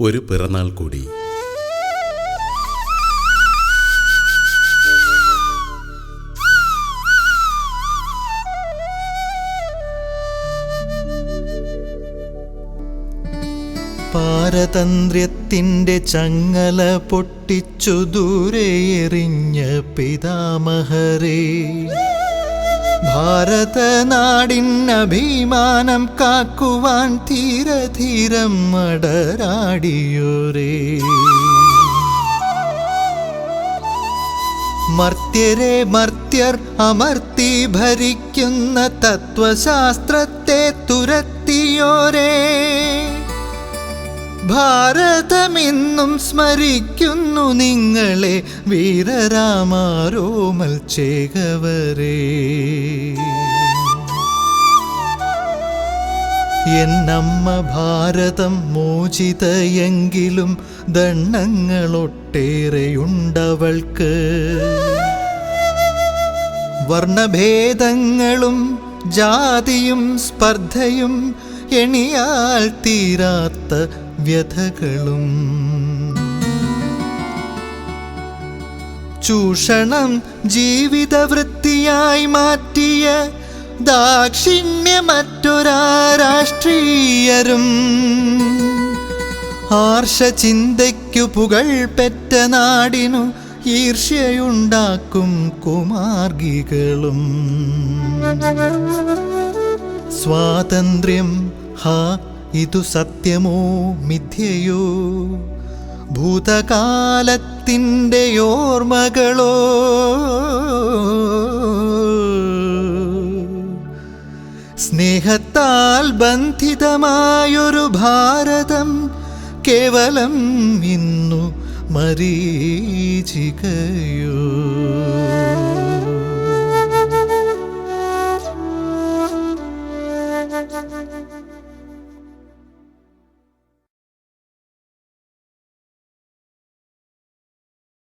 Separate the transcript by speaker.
Speaker 1: ഒരു പിറന്നാൾ കൂടി.
Speaker 2: പാരതന്ത്ര്യത്തിന്റെ ചങ്ങല പൊട്ടിച്ചു ദൂരെ എറിഞ്ഞ പിതാമഹരേ. ഭാരതനാടിൻ അഭിമാനം കാക്കുവാൻ ധീരധീരം മടരാടിയോരേ. മർത്യരെ മർത്യർ അമർത്തി ഭരിക്കുന്ന തത്വശാസ്ത്രത്തെ തുരത്തിയോരേ. ഭാരതമെന്നും സ്മരിക്കുന്നു നിങ്ങളെ വീരരാമാരോമൽ ചേകവരേ. എന്നമ്മ ഭാരതം മോചിതയെങ്കിലും ദണ്ണങ്ങളൊട്ടേറെയുണ്ടവൾക്ക് വർണഭേദങ്ങളും ജാതിയും സ്പർദ്ധയും എണിയാൽ തീരാത്ത വ്യഥകളും. ചൂഷണം ജീവിതവൃത്തിയായി മാറ്റിയ ദാക്ഷിണ്യമറ്റൊരാ രാഷ്ട്രീയരും. ആർഷചിന്തയ്ക്കു പുകൾ പെറ്റ നാടിനു ഈർഷ്യയുണ്ടാക്കും കുമാർഗികളും. സ്വാതന്ത്ര്യം ഹാ ഇതു സത്യമോ മിഥ്യയോ? ഭൂതകാലത്തിന്റെ ഓർമ്മകളോ? സ്നേഹത്താൽ ബന്ധിതമായൊരു ഭാരതം കേവലം ഇന്നു മരീചികയോ?